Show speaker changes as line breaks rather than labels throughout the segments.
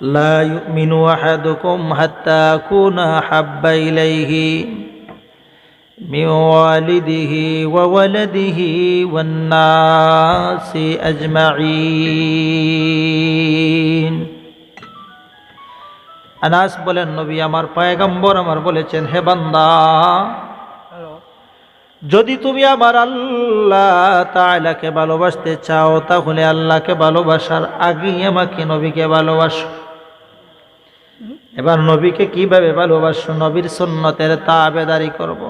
لا يؤمن أحدكم حتى أكون أحب إليه من والده وولده والناس أجمعين আনাস বলেন নবী আমার পয়গম্বর আমার বলেছেন হে বান্দা যদি তুমি আমার আল্লাহ তাআলাকে ভালোবাসতে চাও তাহলে আল্লাহকে ভালোবাসার আগেই আমাকে নবীকে ভালোবাসো এবার নবীকে কীভাবে ভালোবাসো নবীর সুন্নতের তাবেদারি করব।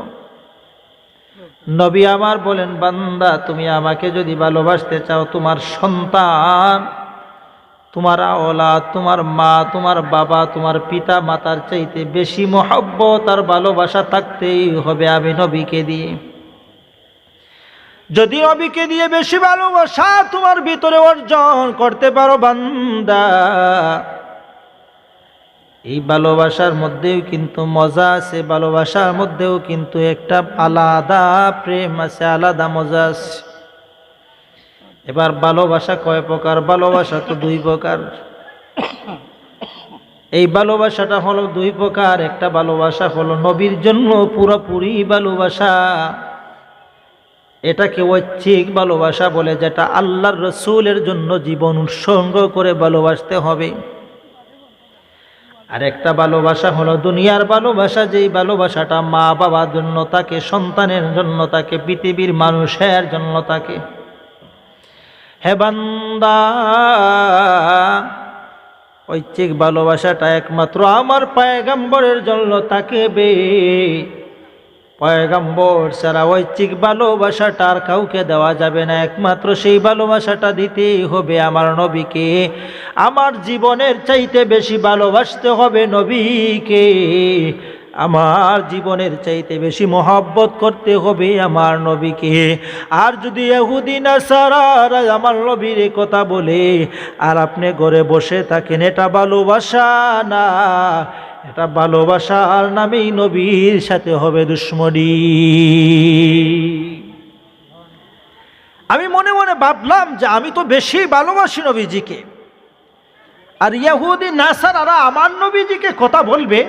নবী আমার বলেন, বান্দা, তুমি আমাকে যদি ভালোবাসতে চাও, তোমার সন্তান, তোমার আওলা তোমার মা, তোমার বাবা, তোমার পিতা মাতার চাইতে বেশি মহব্বত আর ভালোবাসা থাকতেই হবে আমি নবীকে দিয়ে যদি নবীকে দিয়ে বেশি ভালোবাসা তোমার ভিতরে অর্জন করতে পারো, বান্দা এই ভালোবাসার মধ্যেও কিন্তু মজা আছে, ভালোবাসার মধ্যেও কিন্তু একটা আলাদা প্রেম আছে, আলাদা মজা আছে। এবার ভালোবাসা কয় প্রকার? ভালোবাসা তো দুই প্রকার। এই ভালোবাসাটা হলো দুই প্রকার। একটা ভালোবাসা হলো নবীর জন্য পুরোপুরি ভালোবাসা। এটাকে ঐচ্ছিক ভালোবাসা বলে, যেটা আল্লাহর রসুলের জন্য জীবন উৎসর্গ করে ভালোবাসতে হবে। আর একটা ভালোবাসা হলো দুনিয়ার ভালোবাসা, যেই ভালোবাসাটা মা বাবার জন্য তাকে সন্তানের জন্য তাকে পৃথিবীর মানুষের জন্য তাকে হে বান্দা, ঐচ্ছিক ভালোবাসাটা একমাত্র আমার পায়গাম্বরের জন্য তাকে বে পয়গাম্বর সারা ঐচ্ছিক ভালোবাসাটা আর কাউকে দেওয়া যাবে না। একমাত্র সেই ভালোবাসাটা দিতেই হবে আমার নবীকে। আমার জীবনের চাইতে বেশি ভালোবাসতে হবে নবীকে। আমার জীবনের চাইতে বেশি মহব্বত করতে হবে আমার নবীকে। আর যদি এহুদিন সারা আমার নবীর কথা বলে, আর আপনি ঘরে বসে থাকেন, এটা ভালোবাসা না। এটা ভালোবাসার নামেই নবীর সাথে হবে দুশ্মনী। আমি মনে মনে ভাবলাম যে আমি তো বেশি ভালোবাসি নবীজিকে। আর ইয়াহুদি, নাসারারা আমার নবীজিকে কথা বলবে,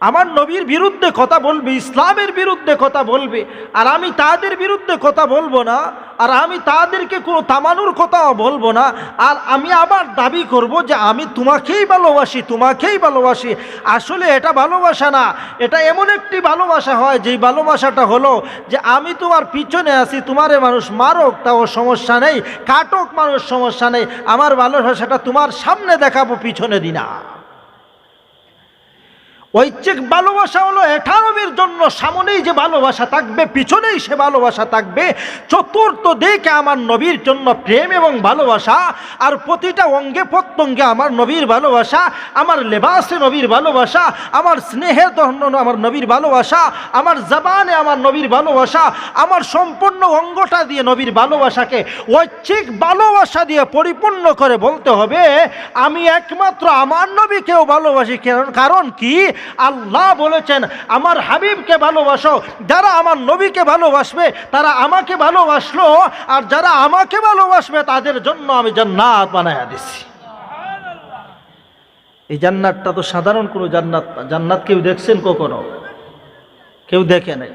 আমার নবীর বিরুদ্ধে কথা বলবে, ইসলামের বিরুদ্ধে কথা বলবে, আর আমি তাদের বিরুদ্ধে কথা বলব না আর আমি তাদেরকে কোনো তামানুর কথাও বলব না। আর আমি আবার দাবি করব যে আমি তোমাকেই ভালোবাসি তোমাকেই ভালোবাসি। আসলে এটা ভালোবাসা না, এটা এমন একটি ভালোবাসা হয়, যেই ভালোবাসাটা হলো যে আমি তোমার পিছনে আছি, তোমারে মানুষ মারক, তাও সমস্যা নেই, কাটক মানুষ সমস্যা নেই। আমার ভালোবাসাটা তোমার সামনে দেখাবো, পিছনে দিনা। ঐচ্ছিক ভালোবাসা হলো এটা জন্য সামনেই যে ভালোবাসা থাকবে, পিছনেই সে ভালোবাসা থাকবে। চতুর্থ দিকে আমার নবীর জন্য প্রেম এবং ভালোবাসা, আর প্রতিটা অঙ্গে প্রত্যঙ্গে আমার নবীর ভালোবাসা, আমার লেবাসে নবীর ভালোবাসা, আমার স্নেহে ধন্য আমার নবীর ভালোবাসা, আমার জবানে আমার নবীর ভালোবাসা, আমার সম্পূর্ণ অঙ্গটা দিয়ে নবীর ভালোবাসাকে ঐচ্ছিক ভালোবাসা দিয়ে পরিপূর্ণ করে বলতে হবে, আমি একমাত্র আমার নবীকেও ভালোবাসি। কারণ কি? আল্লাহ বলেছেন, আমার হাবিবকে ভালোবাসো, যারা আমার নবীকে ভালোবাসবে, তারা আমাকে ভালোবাসলো, আর যারা আমাকে ভালোবাসবে, তাদের জন্য আমি জান্নাত বানায়া দিছি। এই জান্নাতটা তো সাধারণ কোনো জান্নাত জান্নাত কেউ দেখছেন কখনো? কেউ দেখে নাই?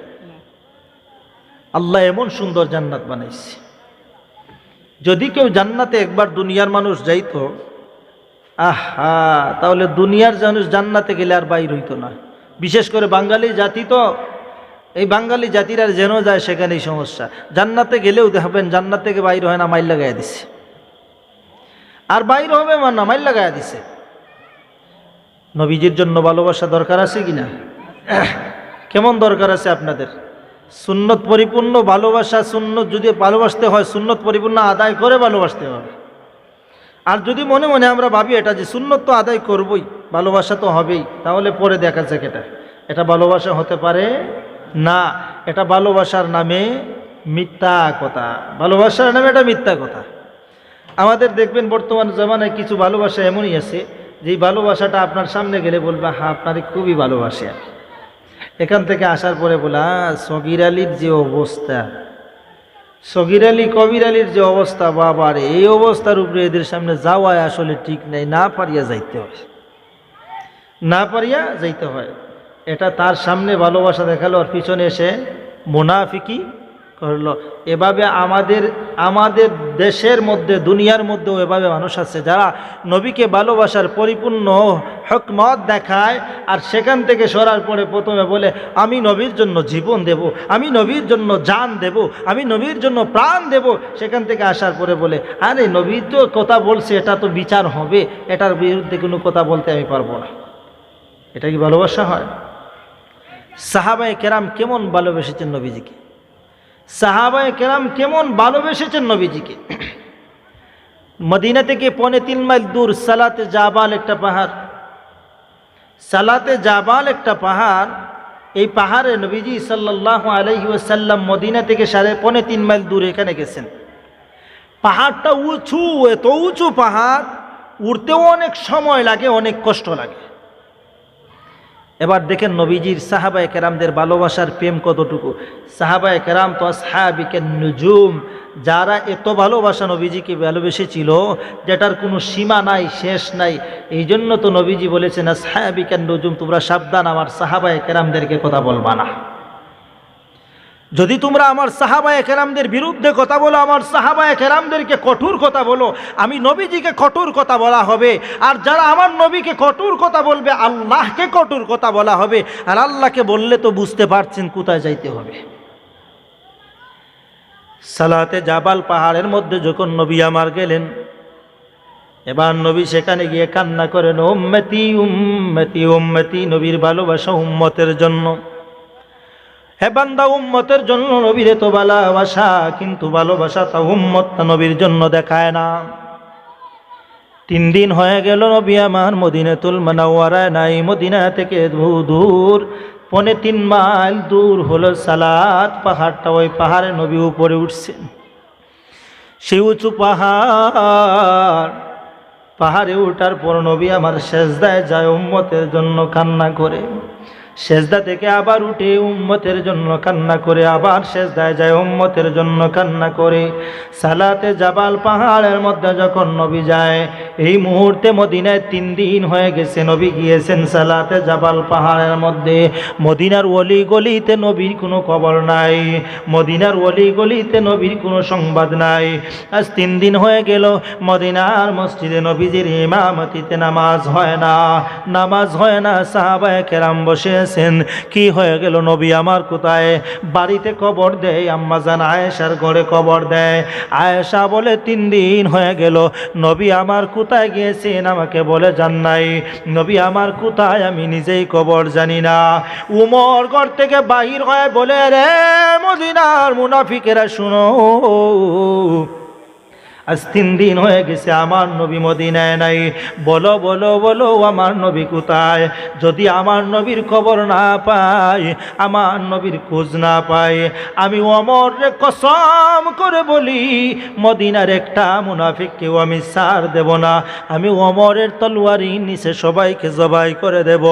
আল্লাহ এমন সুন্দর জান্নাত বানাইছে। যদি কেউ জান্নাতে একবার দুনিয়ার মানুষ যাইতো আহা, তাহলে দুনিয়ার মানুষ জান্নাতে গেলে আর বাইর হইতো না। বিশেষ করে বাঙালি জাতি তো, এই বাঙালি জাতির আর যেন যায় সেখানেই সমস্যা। জান্নাতে গেলেও দেখবেন জান্নাত থেকে বাইর হয় না, মাইল লাগাইয়া দিছে। আর বাইর হবে মানে না, মাইল লাগাইয়া দিছে। নবীজির জন্য ভালোবাসা দরকার আছে কি না? কেমন দরকার আছে আপনাদের? সুন্নত পরিপূর্ণ ভালোবাসা, সুন্নত যদি ভালোবাসতে হয়, সুন্নত পরিপূর্ণ আদায় করে ভালোবাসতে হবে। আর যদি মনে মনে আমরা ভাবি এটা যে সুন্নত তো আদায় করবই, ভালোবাসা তো হবেই, তাহলে পরে দেখা যাক এটা এটা ভালোবাসা হতে পারে না, এটা ভালোবাসার নামে মিথ্যা কথা। ভালোবাসার নামে এটা মিথ্যা কথা। আমাদের দেখবেন বর্তমান জমানায় কিছু ভালোবাসা এমনই আছে যে ভালোবাসাটা আপনার সামনে গেলে বলবে হ্যাঁ আপনারই খুবই ভালোবাসে এখান থেকে আসার পরে বলা সগির আলীর যে অবস্থা। সগির আলী, কবির আলীর যে অবস্থা, বাবার এই অবস্থার উপরে এদের সামনে যাওয়ায় আসলে ঠিক নেই, না পারিয়া যাইতে হয়। না পারিয়া যাইতে হয়। এটা তার সামনে ভালোবাসা দেখাল আর পিছনে এসে মুনাফিকি করল। এভাবে আমাদের আমাদের দেশের মধ্যে, দুনিয়ার মধ্যেও এভাবে মানুষ আছে যারা নবীকে ভালোবাসার পরিপূর্ণ হকমত দেখায় আর সেখান থেকে সরার পরে প্রথমে বলে, আমি নবীর জন্য জীবন দেব, আমি নবীর জন্য জান দেব, আমি নবীর জন্য প্রাণ দেব। সেখান থেকে আসার পরে বলে, আরে নবী তো কথা বলছে, এটা তো বিচার হবে, এটার বিরুদ্ধে কোনো কথা বলতে আমি পারব না। এটা কি ভালোবাসা হয়? সাহাবায় কেরাম কেমন ভালোবেসেছেন নবীজিকে? সাহাবায় কেরাম কেমন ভালোবেসেছেন নবীজিকে? মদিনা থেকে পনে তিন মাইল দূর সালাতে জাবাল একটা পাহাড় সালাতে জাবাল একটা পাহাড়। এই পাহাড়ে নবীজি সাল্লাহ আলহি ওসাল্লাম মদিনা থেকে সাড়ে পনে তিন মাইল দূরে এখানে গেছেন। পাহাড়টা উঁচু, এত উঁচু পাহাড় উঠতেও অনেক সময় লাগে, অনেক কষ্ট লাগে। এবার দেখেন নবীজির সাহাবায় কেরামদের ভালোবাসার প্রেম কতটুকু। সাহাবায় কেরাম তো সাহাবিকে নুজুম, যারা এত ভালোবাসা নবীজিকে ভালোবেসেছিল, যেটার কোনো সীমা নাই, শেষ নাই এই জন্য তো নবীজি বলেছে না সাহাবিকে নুজুম, তোমরা সাবধান, আমার সাহাবায় কেরামদেরকে কথা বলবা না। যদি তোমরা আমার সাহাবায় কেরামদের বিরুদ্ধে কথা বলো, আমার সাহাবায় কেরামদেরকে কঠোর কথা বলো, আমি নবীজিকে কঠোর কথা বলা হবে। আর যারা আমার নবীকে কঠোর কথা বলবে, আল্লাহকে কঠোর কথা বলা হবে। আর আল্লাহকে বললে তো বুঝতে পারছেন কোথায় যাইতে হবে। সালাতে জাবাল পাহাড়ের মধ্যে যখন নবী আমার গেলেন, এবার নবী সেখানে গিয়ে কান্না করেন উম্মতি উম্মতি উম্মতি নবীর ভালোবাসা উম্মতের জন্য। হে বান্দা, উম্মতের জন্য নবীর তো ভালোবাসা, কিন্তু ভালোবাসা তা উম্মত নবীর জন্য দেখায় না। তিন দিন হয়ে গেল নবী আমার মদিনাতুল মানাওয়ারায় নাই, মদিনা থেকে দূর, পনে তিন মাইল দূর হলো সালাত পাহাড়টা, ওই পাহাড়ে নবী উপরে উঠছেন সে উঁচু পাহাড়, পাহাড়ে উঠার পর নবী আমার শেষদায় যায় উম্মতের জন্য কান্না করে। সেজদা থেকে আবার উঠে উম্মতের জন্য কান্না করে, আবার সেজদায় যায় উম্মতের জন্য কান্না করে। সালাতে জাবাল পাহাড়ের মধ্যে যখন নবী যায়, এই মুহূর্তে মদিনায় তিন দিন হয়ে গেছে, নবী গিয়েছেন সালাতে জাবাল পাহাড়ের মধ্যে। মদিনার অলি গলিতে নবীর কোনো খবর নাই, মদিনার অলি গলিতে নবীর কোনো সংবাদ নাই। আজ তিন দিন হয়ে গেল, মদিনার মসজিদে নবীজির ইমামতিতে নামাজ হয় না, নামাজ হয় না, সাহাবায় কেরাম বসে আছেন কি হয়ে গেল নবী আমার কোথায়? বাড়িতে কবর দেয় আম্মাজান আয়েশার ঘরে কবর দেয়। আয়েশা বলে, তিন দিন হয়ে গেল, নবী আমার কোথায় গিয়েছেন? আমাকে বলে, জান নাই। নবী আমার কোথায়? আমি নিজেই কবর জানি না। উমর ঘর থেকে বাহির হয়ে বলে, রে মদিনার মুনাফিকেরা, শুনো। আজ তিন দিন হয়ে গেছে আমার নবী মদিনায় নাই। বলো বলো বলো, আমার নবী কোথায়? যদি আমার নবীর খবর না পাই, আমার নবীর খোঁজ না পাই, আমি অমর কসম করে বলি, মদিনার একটা মুনাফিককেও আমি সার দেব না। আমি অমরের তলোয়ারি নিচে সবাইকে জবাই করে দেব।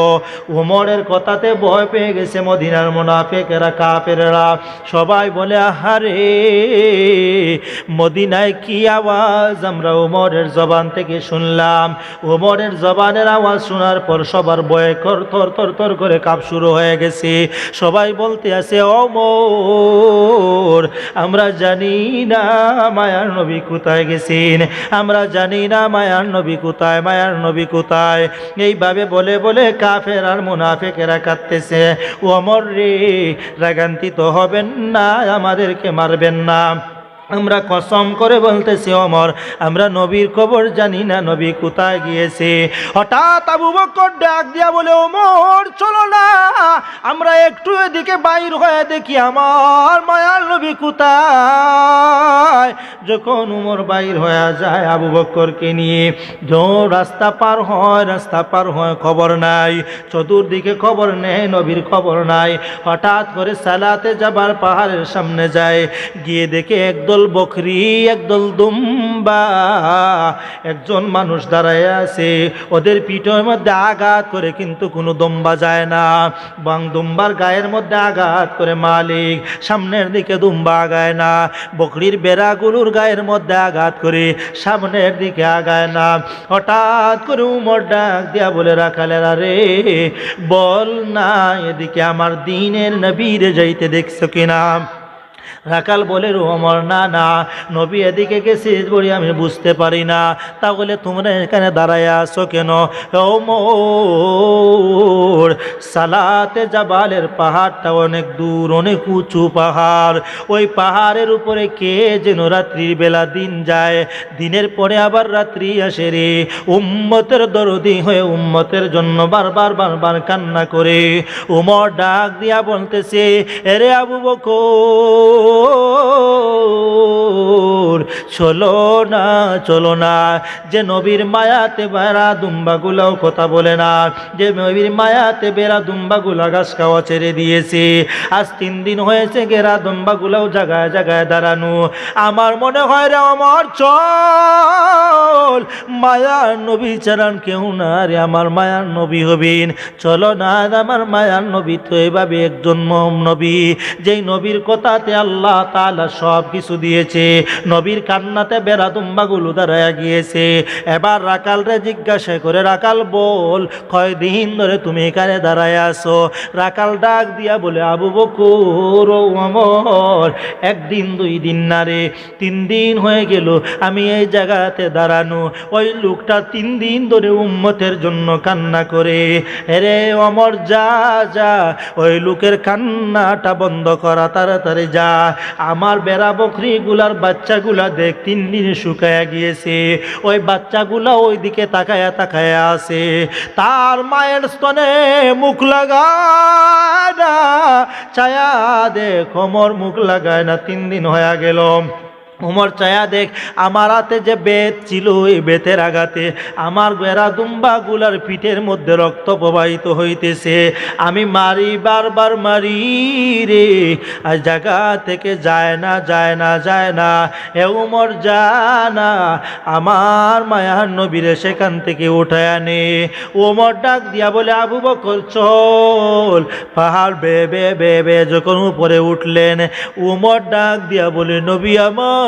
ওমরের কথাতে ভয় পেয়ে গেছে মদিনার মুনাফিকেরা কাপেরা সবাই বলে, আহারে, মদিনায় কি আওয়াজ আমরা ওমরের জবান থেকে শুনলাম। ওমরের জবানের আওয়াজ শোনার পর সবার বয়ে কর থর থর থর করে কাপ শুরু হয়ে গেছে। সবাই বলতে আছে অমর আমরা জানি না মায়ার নবী কোথায় গেছেন। আমরা জানি না মায়ার নবী কোথায়, মায়ার নবী কোথায়। এইভাবে বলে বলে কাফের আর মুনাফেকেরা কাঁদতেছে। অমর রে রাগান্তিত হবেন না, আমাদেরকে মারবেন না। আমরা কসম করে বলতেছি, অমর, আমরা নবীর খবর জানি না, নবী কোথায় গিয়েছে। হঠাৎ আবু বকর ডাক দিয়া বলে ওমর চলো না। আমরা একটু এদিকে বাইর হয়ে দেখি, আমার মায়ার নবী কোথায়? যখন উমর বাইর হয়ে যায় আবু বক্করকে নিয়ে যো রাস্তা পার হয়, রাস্তা পার হয়, খবর নাই। চতুর্দিকে খবর নেই, নবীর খবর নাই। হঠাৎ করে সালাতে যাবার পাহাড়ের সামনে যায়, গিয়ে দেখে একদল একদল বকরি, একদল দুম্বা। একজন মানুষ দাঁড়ায় আছে, ওদের পিঠের মধ্যে আঘাত করে কিন্তু কোনো দম্বা যায় না। বাং দুম্বার গায়ের মধ্যে আঘাত করে মালিক, সামনের দিকে দুম্বা আগায় না। বকরির বেড়াগুলোর গায়ের মধ্যে আঘাত করে সামনের দিকে আগায় না। হঠাৎ করে উমর ডাক দিয়া বলে, রাখালেরা রে বল না, এদিকে আমার দিনের নবীরে যাইতে দেখছ কিনা? রাকাল বলে রো অমর না না। নবী এদিকে গেছে বলি আমি বুঝতে পারি না। তাহলে তোমরা এখানে দাঁড়ায় আসো কেন? সালাতে জাবালের পাহাড়টা অনেক দূর, অনেক উঁচু পাহাড়। ওই পাহাড়ের উপরে কে যেন রাত্রির বেলা দিন যায়। দিনের পরে আবার রাত্রি আসে রে। উম্মতের দরদি হয়ে উম্মতের জন্য বারবার বারবার কান্না করে। উমর ডাক দিয়া বলতেছে এরে আবু বকর চলো না চলো না, যে নবীর মায়াতে বেড়া দুম্বাগুলাও কথা বলে না। যে নবীর মায়াতে বেড়া দুম্বাগুলা গাছ খাওয়া ছেড়ে দিয়েছে। আজ তিন দিন হয়েছে গেরা দুম্বাগুলাও জাগায় জাগায় দাঁড়ানো। আমার মনে হয় রে আমার চল। মায়ার নবী চারান কেউ না রে, আমার মায়ার নবী হবিন। চলো না আমার মায়ার নবী তো এভাবে একজন মম নবী। যেই নবীর কথাতে আল্লাহ তাআলা সব কিছু দিয়েছে। নবীর কান্নাতে বেড়া দুম্বাগুলো দাঁড়ায় গিয়েছে। এবার রাকাল রে জিজ্ঞাসা করে, রাকাল বল, কয়দিন ধরে তুমি এখানে দাঁড়ায় আসো রাকাল ডাক দিয়া বলে, আবু বকুর ও আমর একদিন দুই দিন না রে, তিন দিন হয়ে গেল, আমি এই জায়গাতে দাঁড়ানো। ওই লোকটা তিন দিন ধরে উম্মতের জন্য কান্না করে রে অমর যা যা। ওই লোকের কান্নাটা বন্ধ করা, তাড়াতাড়ি যা। আমার বেড়া বকরিগুলার বাচ্চাগুলা দেখ, তিন দিনে শুকায়া গিয়েছে। ওই বাচ্চাগুলা ওই দিকে তাকায়া তাকায়া আছে। তার মায়ের স্তনে মুখ লাগায় না, ছায়া দেখ, অমর মুখ লাগায় না, তিন দিন হয়ে গেল। উমর চায়া দেখ, আমার হাতে যে বেত ছিল এই বেতের আঘাতে, আমার বেড়া দুম্বা গুলার পিঠের মধ্যে রক্ত প্রবাহিত হইতেছে। আমি মারি, বারবার মারি রে, আর জায়গা থেকে যায় না যায় না যায় না। এ উমর জানা, আমার মায়ার নবীরে সেখান থেকে উঠায় আনে। উমর ডাক দিয়া বলে, আবু বকর, চল। পাহাড় বে বে বে বে যখন উপরে উঠলেন, উমর ডাক দিয়া বলে, নবী আমার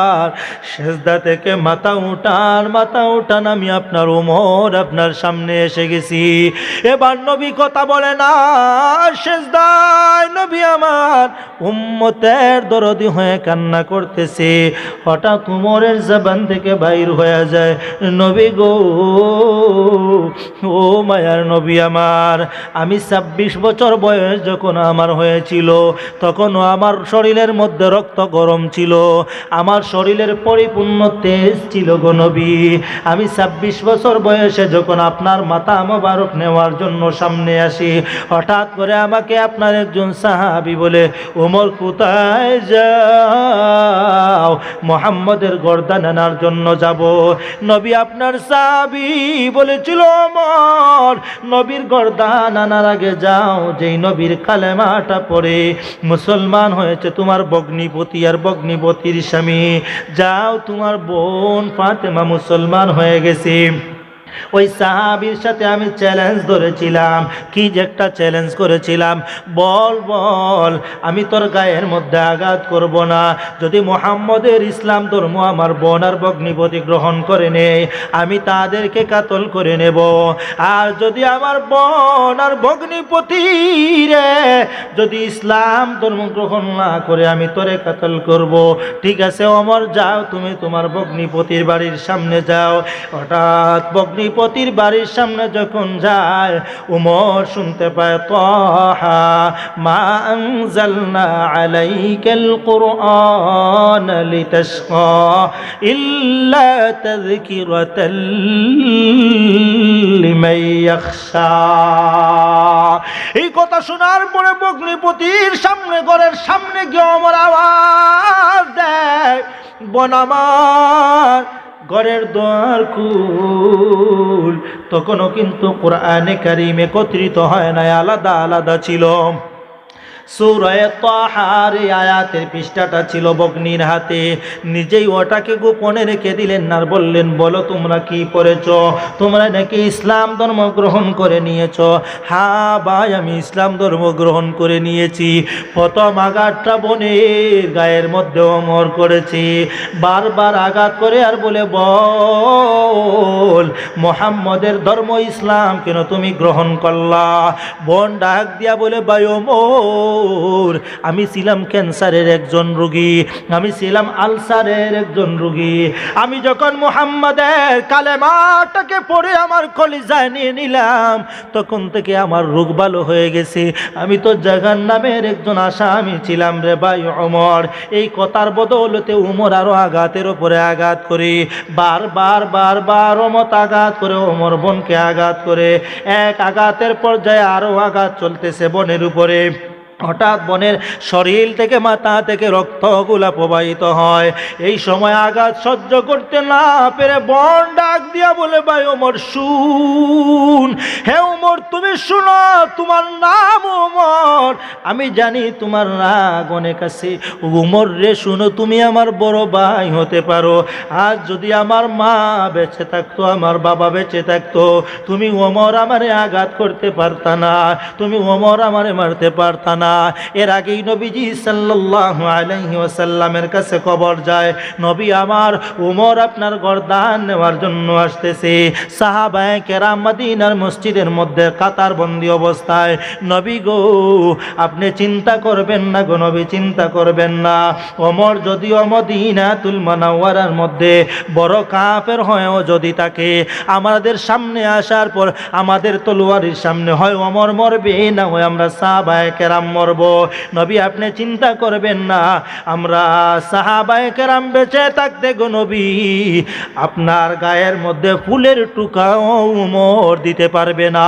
সেজদা থেকে মাথা উঠান মাথা উঠান আমি আপনার উমর, আপনার সামনে এসে গেছি। এবার নবী কথা বলে না, সেজদায় নবী আমার উম্মতের দরদি হয়ে কান্না করতেছে। হঠাৎ উমরের জবান থেকে বাইর হয়ে যায়, নবী গো, ও মায়ার নবী আমার, আমি ছাব্বিশ বছর বয়স যখন আমার হয়েছিল, তখনও আমার শরীরের মধ্যে রক্ত গরম ছিল। আমার শরীরের পরিপূর্ণ তেজ ছিল গো নবী। আমি ছাব্বিশ বছর বয়সে যখন আপনার মাথা মোবারক নেওয়ার জন্য সামনে আসি, হঠাৎ করে আমাকে আপনার একজন সাহাবি বলে ওমর কোথায় যাও? মোহাম্মদের গর্দান আনার জন্য যাব। নবী আপনার সাহাবি বলেছিল ওমর নবীর গর্দান আনার আগে যাও, যেই নবীর কালেমাটা পড়ে, মুসলমান হয়েছে তোমার বগ্নিপতি আর বগ্নিপতির স্বামী। যাও তোমার বোন ফাতেমা মুসলমান হয়ে গেছে। ওই সাহাবির সাথে আমি চ্যালেঞ্জ ধরেছিলাম। কি যে একটা চ্যালেঞ্জ করেছিলাম। বল বল, আমি তোর গায়ের মধ্যে আঘাত করব না। যদি মোহাম্মদের ইসলাম ধর্ম আমার বোন আর ভগ্নিপতি গ্রহণ করে নেয়, আমি তাদেরকে কাতল করে নেব। আর যদি আমার বোন আর ভগ্নিপতি রে যদি ইসলাম ধর্ম গ্রহণ না করে, আমি তোরে কাতল করব। ঠিক আছে, অমর, যাও তুমি তোমার ভগ্নিপতির বাড়ির সামনে যাও। হঠাৎ ভগ্নিপতির বাড়ির সামনে যখন যায়, উমর শুনতে পায়, তহা মা ইল্লা এই কথা শোনার পরে বগ্নিপতির সামনে, ঘরের সামনে গিয়ে আমার আওয়াজ দেয়, বন আমার ঘরের দোয়ার কুল তখনও কিন্তু কোরআনে কারিম একত্রিত হয় না আলাদা আলাদা ছিল। সুরায় তাহার আয়াতের পৃষ্ঠাটা ছিল বগ্নির হাতে। নিজেই ওটাকে গোপনে রেখে দিলেন আর বললেন, বলো তোমরা কি করেছ তোমরা নাকি ইসলাম ধর্ম গ্রহণ করে নিয়েছ? হ্যাঁ ভাই, আমি ইসলাম ধর্ম গ্রহণ করে নিয়েছি। প্রথম আঘাতটা বোনের গায়ের মধ্যে অমর করেছি। বারবার আঘাত করে আর বলে, বল, মোহাম্মদের ধর্ম ইসলাম কেন তুমি গ্রহণ করলা? বোন ডাক দিয়া বলে, ভাই ওমর আমি ছিলাম ক্যান্সারের একজন রুগী, আমি ছিলাম আলসারের একজন রুগী। আমি যখন মোহাম্মদের কালেমাটাকে পড়ে আমার কলিজায় নিয়ে নিলাম, তখন থেকে আমার রোগ ভালো হয়ে গেছে। আমি তো জাগান নামের একজন আসামি ছিলাম রে ভাই অমর এই কথার বদৌলতে উমর আরও আঘাতের উপরে আঘাত করে। বারবার বারবার অমত আঘাত করে, ওমর বোনকে আঘাত করে। এক আঘাতের পর্যায়ে আরও আঘাত চলতেছে বনের উপরে। হঠাৎ বনের শরীর থেকে মাথা থেকে রক্তগুলা প্রবাহিত হয়। এই সময় আঘাত সহ্য করতে না পেরে বন ডাক দিয়া বলে, ভাই ওমর, শুন। হে তুমি শুনো, তোমার নাম ওমর আমি জানি তোমার রাগ অনেক আছে। উমর রে, শুনো, তুমি আমার বড় ভাই হতে পারো। আজ যদি আমার মা বেঁচে থাকতো, আমার বাবা বেঁচে থাকতো, তুমি ওমর আমারে আঘাত করতে পারতা না। তুমি ওমর আমারে মারতে পারতা না। এর আগেই নবীজি সাল্লাল্লাহু আলাইহি ওয়াসাল্লামের কাছে খবর যায়, নবী আমার উমর আপনার গরদান নেওয়ার জন্য আসতেছে। সাহাবায়ে কেরাম মদিনার মসজিদের মধ্যে কাতার বন্দি অবস্থায়, নবী গো, আপনি চিন্তা করবেন না গো নবী, চিন্তা করবেন না। ওমর যদিও মদিনাতুল মানাওয়ারার মধ্যে বড় কাফের হয়েও যদি তাকে আমাদের সামনে আসার পর আমাদের তলোয়ারির সামনে হয় অমর মরবে, না হয় আমরা সাহাবায়ে কেরাম মরব। নবী, আপনি চিন্তা করবেন না, আমরা সাহাবায়ে কেরাম বেঁচে থাকতে গো নবী, আপনার গায়ের মধ্যে ফুলের টুকাও উমর দিতে পারবে না।